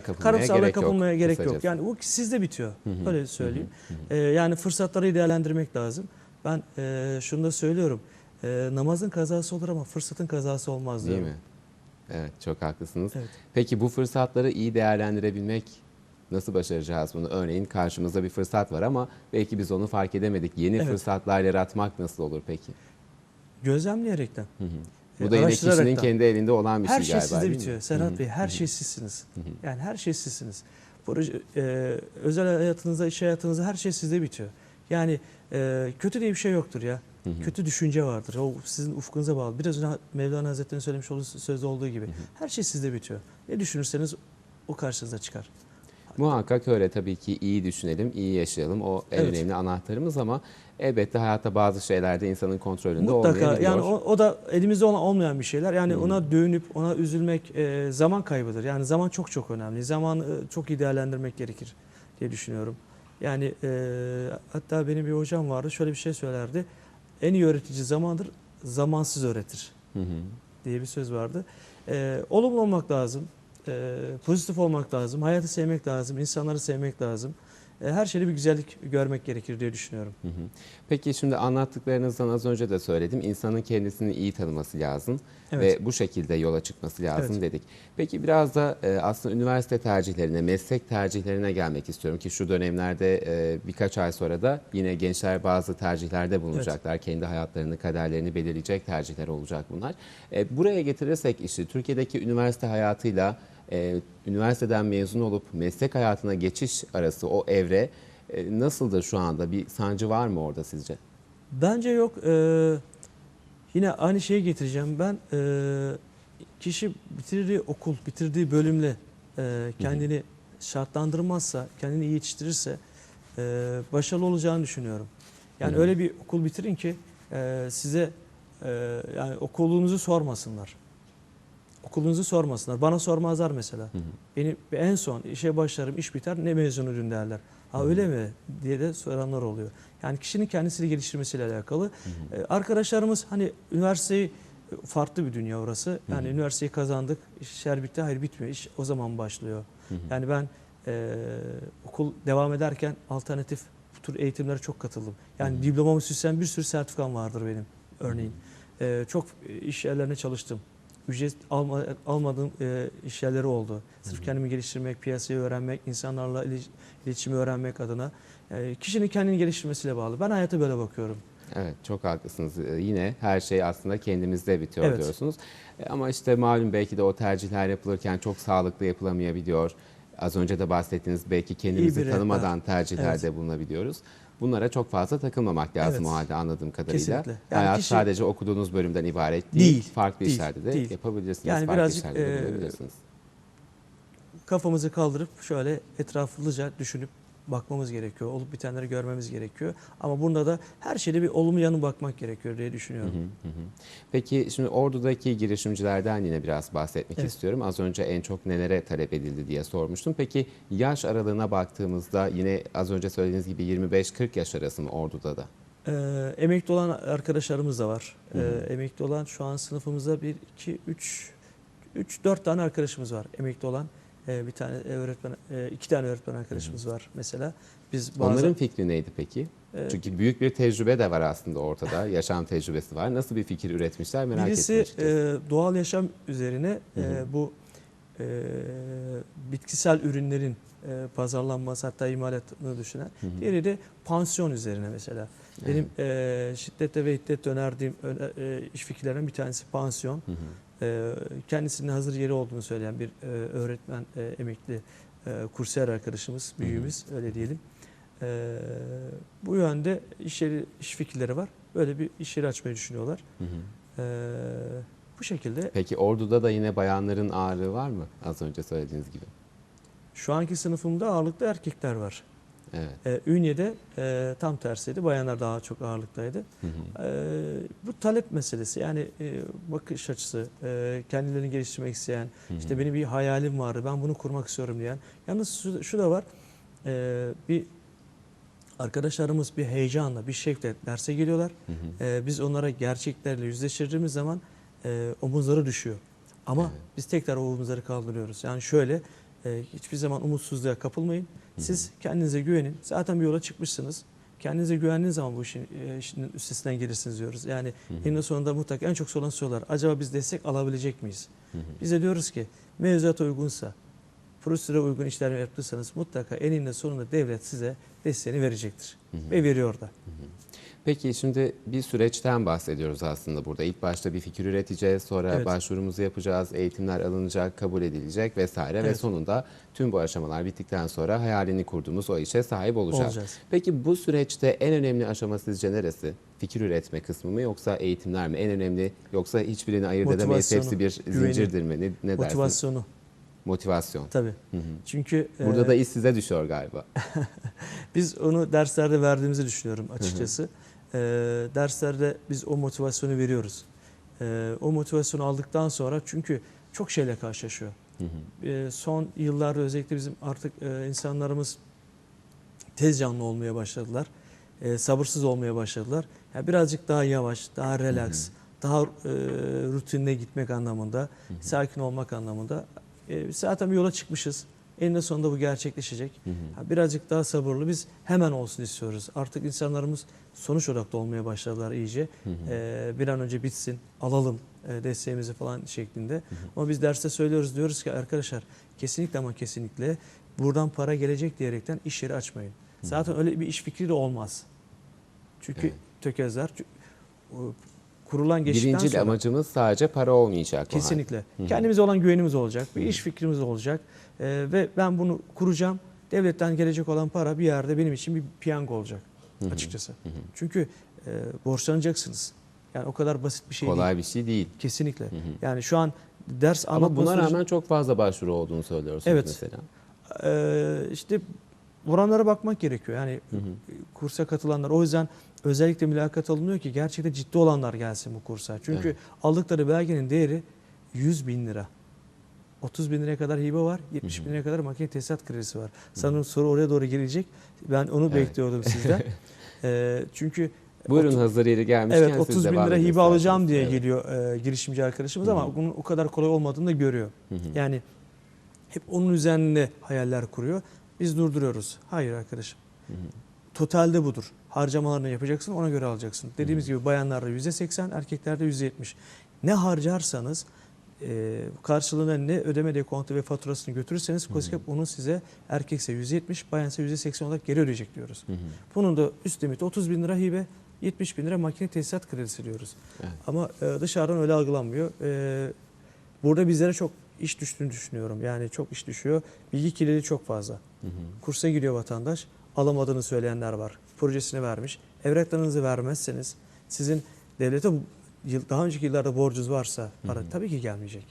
kapılmaya karamsarlığa gerek yok. kapılmaya gerek yok. kısacası. Yani bu sizde bitiyor. hı, Öyle söyleyeyim. Ee, yani fırsatları değerlendirmek lazım. Ben e, şunu da söylüyorum. E, namazın kazası olur ama fırsatın kazası olmaz Değil diyorum. mi? Evet çok haklısınız. Evet. Peki bu fırsatları iyi değerlendirebilmek nasıl başaracağız bunu? Örneğin karşımızda bir fırsat var ama belki biz onu fark edemedik. Yeni Evet. fırsatlar yaratmak nasıl olur peki? Gözlemleyerekten. Bu da yine kişinin kendi elinde olan bir Her şey şey galiba sizde değil mi? bitiyor Serhat Bey. Her şey sizsiniz. Yani her şey sizsiniz. Proje, e, özel hayatınızda, iş hayatınızda her şey sizde bitiyor. Yani e, kötü diye bir şey yoktur ya. Kötü düşünce vardır. O sizin ufkunuza bağlı. Biraz önce Mevlana Hazretleri'nin söylemiş olduğu sözde olduğu gibi. Her şey sizde bitiyor. Ne düşünürseniz o karşınıza çıkar. Muhakkak öyle tabii ki iyi düşünelim, iyi yaşayalım. O en Evet. önemli anahtarımız ama elbette hayatta bazı şeylerde insanın kontrolünde Mutlaka olmayabiliyor. yani o, o da elimizde olan olmayan bir şeyler. Yani ona dönüp ona üzülmek e, zaman kaybıdır. Yani zaman çok çok önemli. Zamanı e, çok iyi değerlendirmek gerekir diye düşünüyorum. Yani e, hatta benim bir hocam vardı şöyle bir şey söylerdi. En iyi öğretici zamandır, zamansız öğretir Hı hı. diye bir söz vardı. E, olumlu olmak lazım, e, pozitif olmak lazım, hayatı sevmek lazım, insanları sevmek lazım. E, her şeyde bir güzellik görmek gerekir diye düşünüyorum. Hı hı. Peki şimdi anlattıklarınızdan az önce de söyledim. İnsanın kendisini iyi tanıması lazım Evet. ve bu şekilde yola çıkması lazım Evet. dedik. Peki biraz da e, aslında üniversite tercihlerine, meslek tercihlerine gelmek istiyorum ki şu dönemlerde e, birkaç ay sonra da yine gençler bazı tercihlerde bulunacaklar. Kendi hayatlarını, kaderlerini belirleyecek tercihler olacak bunlar. E, buraya getirirsek işte Türkiye'deki üniversite hayatıyla e, üniversiteden mezun olup meslek hayatına geçiş arası o evre e, nasıldır şu anda? Bir sancı var mı orada sizce? Bence yok. Ee, yine aynı şeyi getireceğim. Ben e, kişi bitirdiği okul, bitirdiği bölümle e, kendini şartlandırmazsa, kendini iyi yetiştirirse e, başarılı olacağını düşünüyorum. Yani Hı hı. öyle bir okul bitirin ki e, size e, yani okulunuzu sormasınlar. Okulunuzu sormasınlar. Bana sormazlar mesela. Hı hı. Beni en son işe başlarım, iş biter, ne mezunuydun derler. Ha öyle mi diye de soranlar oluyor. Yani kişinin kendisini geliştirmesiyle alakalı. Ee, Arkadaşlarımız hani üniversiteyi farklı bir dünya orası. Yani üniversiteyi kazandık, işler bitti, hayır bitmiyor. İş o zaman başlıyor. Yani ben e, okul devam ederken alternatif bu tür eğitimlere çok katıldım. Yani diplomamı süsleyen bir sürü sertifikam vardır benim örneğin. E, çok iş yerlerine çalıştım. Ücret alma, almadığım e, iş yerleri oldu. Sırf kendimi geliştirmek, piyasayı öğrenmek, insanlarla iletişimi öğrenmek adına. E, kişinin kendini geliştirmesiyle bağlı. Ben hayata böyle bakıyorum. Evet çok haklısınız. Ee, Yine her şey aslında kendimizde bitiyor Evet. diyorsunuz. E, Ama işte malum belki de o tercihler yapılırken çok sağlıklı yapılamayabiliyor. Az önce de bahsettiğiniz belki kendimizi rehber. tanımadan tercihlerde bulunabiliyoruz. Bunlara çok fazla takılmamak lazım Evet. o halde anladığım kadarıyla. Kesinlikle. Yani Hayat kişi- sadece okuduğunuz bölümden ibaret değil. Değil, Farklı değil, işlerde de değil. yapabilirsiniz. Yani farklı birazcık, işlerde de e, bulunabilirsiniz. Kafamızı kaldırıp şöyle etraflıca düşünüp bakmamız gerekiyor. Olup bitenleri görmemiz gerekiyor. Ama bunda da her şeyde bir olumlu yanı bakmak gerekiyor diye düşünüyorum. Hı hı. Peki şimdi Ordu'daki girişimcilerden yine biraz bahsetmek Evet. istiyorum. Az önce en çok nelere talep edildi diye sormuştum. Peki yaş aralığına baktığımızda yine az önce söylediğiniz gibi 25-40 yaş arası mı Ordu'da da? Ee, emekli olan arkadaşlarımız da var. Hı hı. Ee, emekli olan şu an sınıfımızda 1, 2, 3, 3, 4 tane arkadaşımız var. Emekli olan Ee, bir tane öğretmen, e, iki tane öğretmen arkadaşımız var mesela. Biz bazı, Onların fikri neydi peki? Ee, Çünkü büyük bir tecrübe de var aslında ortada. Yaşam tecrübesi var. Nasıl bir fikir üretmişler merak birisi ettim açıkçası. e, doğal yaşam üzerine e, bu e, bitkisel ürünlerin e, pazarlanması hatta imalatını düşünen. Hı hı. Diğeri de pansiyon üzerine mesela. Benim e, şiddetle ve hiddetle önerdiğim öne- e, iş fikirlerinden bir tanesi pansiyon. Hı hı. E, kendisinin hazır yeri olduğunu söyleyen bir e, öğretmen, e, emekli e, kursiyer arkadaşımız, Hı hı. büyüğümüz öyle diyelim. E, bu yönde iş, yeri, iş fikirleri var. Böyle bir iş yeri açmayı düşünüyorlar. Hı hı. E, bu şekilde Peki Ordu'da da yine bayanların ağırlığı var mı? Az önce söylediğiniz gibi. şu anki sınıfımda ağırlıklı erkekler var. Evet. E, Ünye'de e, tam tersiydi. Bayanlar daha çok ağırlıktaydı. Hı hı. E, bu talep meselesi yani e, bakış açısı, e, kendilerini geliştirmek isteyen, Hı hı. işte benim bir hayalim vardı, ben bunu kurmak istiyorum diyen. Yalnız şu, şu da var, e, bir arkadaşlarımız bir heyecanla, bir şevkle derse geliyorlar. Hı hı. E, biz onlara gerçeklerle yüzleştirdiğimiz zaman e, omuzları düşüyor. Ama Evet. biz tekrar o omuzları kaldırıyoruz. Yani şöyle, E, hiçbir zaman umutsuzluğa kapılmayın. Siz kendinize güvenin. Zaten bir yola çıkmışsınız. Kendinize güvendiğiniz zaman bu işin, e, işin üstesinden gelirsiniz diyoruz. Yani eninde sonunda mutlaka en çok sorulan sorular. Acaba biz destek alabilecek miyiz? Biz de diyoruz ki mevzuata uygunsa, prosedüre uygun işler yaptıysanız mutlaka eninde sonunda devlet size desteğini verecektir. Ve veriyor da. Peki şimdi bir süreçten bahsediyoruz aslında burada. İlk başta bir fikir üreteceğiz, sonra Evet. başvurumuzu yapacağız, eğitimler alınacak, kabul edilecek vesaire ve Evet. sonunda tüm bu aşamalar bittikten sonra hayalini kurduğumuz o işe sahip olacağız. Olacağız. Peki bu süreçte en önemli aşama sizce neresi? Fikir üretme kısmı mı yoksa eğitimler mi? En önemli yoksa hiçbirini ayırt edemeyiz hepsi bir güveni, zincirdir mi? Ne, ne? Motivasyonu Motivasyon. tabii. Çünkü e, Burada da iş size düşüyor galiba. Biz onu derslerde verdiğimizi düşünüyorum açıkçası. Ee, derslerde biz o motivasyonu veriyoruz. Ee, o motivasyonu aldıktan sonra çünkü çok şeyle karşılaşıyor. Ee, son yıllarda özellikle bizim artık e, insanlarımız tez canlı olmaya başladılar. Ee, sabırsız olmaya başladılar. Yani birazcık daha yavaş, daha relax, daha e, rutinine gitmek anlamında, sakin olmak anlamında. Biz zaten bir yola çıkmışız. Eninde sonunda bu gerçekleşecek. Ha, Birazcık daha sabırlı. Biz hemen olsun istiyoruz. Artık insanlarımız sonuç odaklı olmaya başladılar iyice. Ee, bir an önce bitsin, alalım e, desteğimizi falan şeklinde. Ama biz derste söylüyoruz diyoruz ki arkadaşlar kesinlikle ama kesinlikle buradan para gelecek diyerekten iş yeri açmayın. Zaten öyle bir iş fikri de olmaz. Çünkü Evet. tökezler. Kurulan geçtikten Birincil sonra amacımız sadece para olmayacak. kesinlikle kendimize olan güvenimiz olacak, bir iş fikrimiz olacak Ee, ve ben bunu kuracağım. Devletten gelecek olan para bir yerde benim için bir piyango olacak açıkçası. Çünkü e, borçlanacaksınız. Yani o kadar basit bir şey değil. Kolay bir şey değil. Kesinlikle. Yani şu an ders Ama buna rağmen çok fazla başvuru olduğunu söylüyorsunuz Evet. mesela. Ee, işte oranlara bakmak gerekiyor. Yani kursa katılanlar o yüzden özellikle mülakat alınıyor ki gerçekten ciddi olanlar gelsin bu kursa. Çünkü Evet. aldıkları belgenin değeri 100 bin lira. 30 bin liraya kadar hibe var, 70 bin liraya kadar makine tesisat kredisi var. Sanırım soru oraya doğru gelecek. Ben onu Evet. bekliyordum sizden. Ee, çünkü Buyurun hazır yeri gelmişken Evet siz 30 bin lira hibe alacağım diye Evet. geliyor e, girişimci arkadaşımız ama bunun o kadar kolay olmadığını da görüyor. Yani hep onun üzerine hayaller kuruyor. Biz durduruyoruz. Hayır arkadaşım. Totalde budur. Harcamalarını yapacaksın ona göre alacaksın. Dediğimiz gibi bayanlarda %80, erkeklerde %70. Ne harcarsanız e, karşılığında ne ödeme dekontu ve faturasını götürürseniz KOSGEB onun size erkekse %70, bayansa %80 olarak geri ödeyecek diyoruz. Bunun da üst limiti 30 bin lira hibe, 70 bin lira makine tesisat kredisi diyoruz. Evet. Ama e, dışarıdan öyle algılanmıyor. E, burada bizlere çok iş düştüğünü düşünüyorum. Yani çok iş düşüyor. Bilgi kirliliği çok fazla. Kursa gidiyor vatandaş. Alamadığını söyleyenler var. Projesini vermiş. Evraklarınızı vermezseniz sizin devlete daha önceki yıllarda borcunuz varsa para tabii ki gelmeyecek.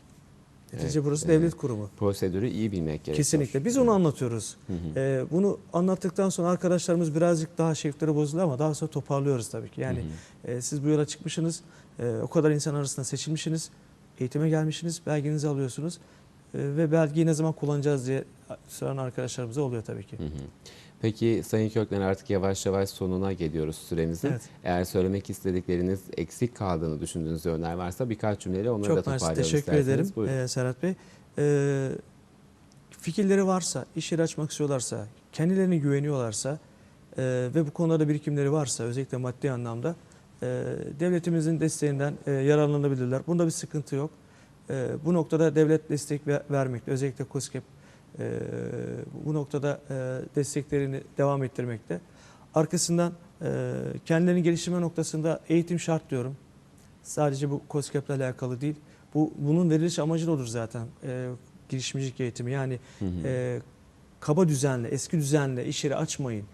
Netice Evet, burası evet. devlet kurumu. Prosedürü iyi bilmek gerekiyor. Kesinlikle. Biz onu anlatıyoruz. Ee, bunu anlattıktan sonra arkadaşlarımız birazcık daha şevkleri bozuluyor ama daha sonra toparlıyoruz tabii ki. Yani e, siz bu yola çıkmışsınız, e, o kadar insan arasında seçilmişsiniz, eğitime gelmişsiniz, belgenizi alıyorsunuz E, ve belgeyi ne zaman kullanacağız diye soran arkadaşlarımız da oluyor tabii ki. Hı hı. Peki Sayın Köklen artık yavaş yavaş sonuna geliyoruz süremizin. Evet. Eğer söylemek istedikleriniz eksik kaldığını düşündüğünüz yönler varsa birkaç cümleyle onları da Çok mersi, toparlayalım teşekkür isterseniz. ederim Buyurun. e, Serhat Bey. E, fikirleri varsa, iş yeri açmak istiyorlarsa, kendilerine güveniyorlarsa e, ve bu konularda birikimleri varsa özellikle maddi anlamda devletimizin desteğinden e, yararlanabilirler. Bunda bir sıkıntı yok. E, bu noktada devlet destek ver- vermekte, özellikle KOSGEB bu noktada e, desteklerini devam ettirmekte. Arkasından e, kendilerini geliştirme noktasında eğitim şart diyorum. Sadece bu KOSGEB'le alakalı değil. Bu bunun veriliş amacı da odur zaten. Girişimcilik eğitimi yani e, kaba düzenle, eski düzenle iş yeri açmayın.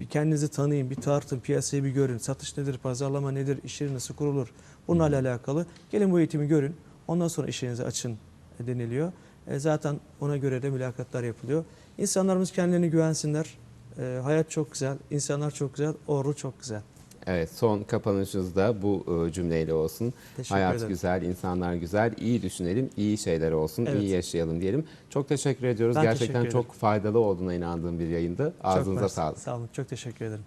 Bir kendinizi tanıyın, bir tartın, piyasayı bir görün. Satış nedir, pazarlama nedir, iş yeri nasıl kurulur? Bunlarla alakalı. Gelin bu eğitimi görün. Ondan sonra iş yerinizi açın deniliyor. E, zaten ona göre de mülakatlar yapılıyor. İnsanlarımız kendilerine güvensinler. E, hayat çok güzel, insanlar çok güzel, Ordu çok güzel. Evet son kapanışınız da bu e, cümleyle olsun. Teşekkür Hayat ederim. güzel, insanlar güzel, iyi düşünelim, iyi şeyler olsun, Evet. iyi yaşayalım diyelim. Çok teşekkür ediyoruz. Ben Gerçekten teşekkür ederim. çok faydalı olduğuna inandığım bir yayındı. Ağzınıza sağlık. Sağ olun, çok teşekkür ederim.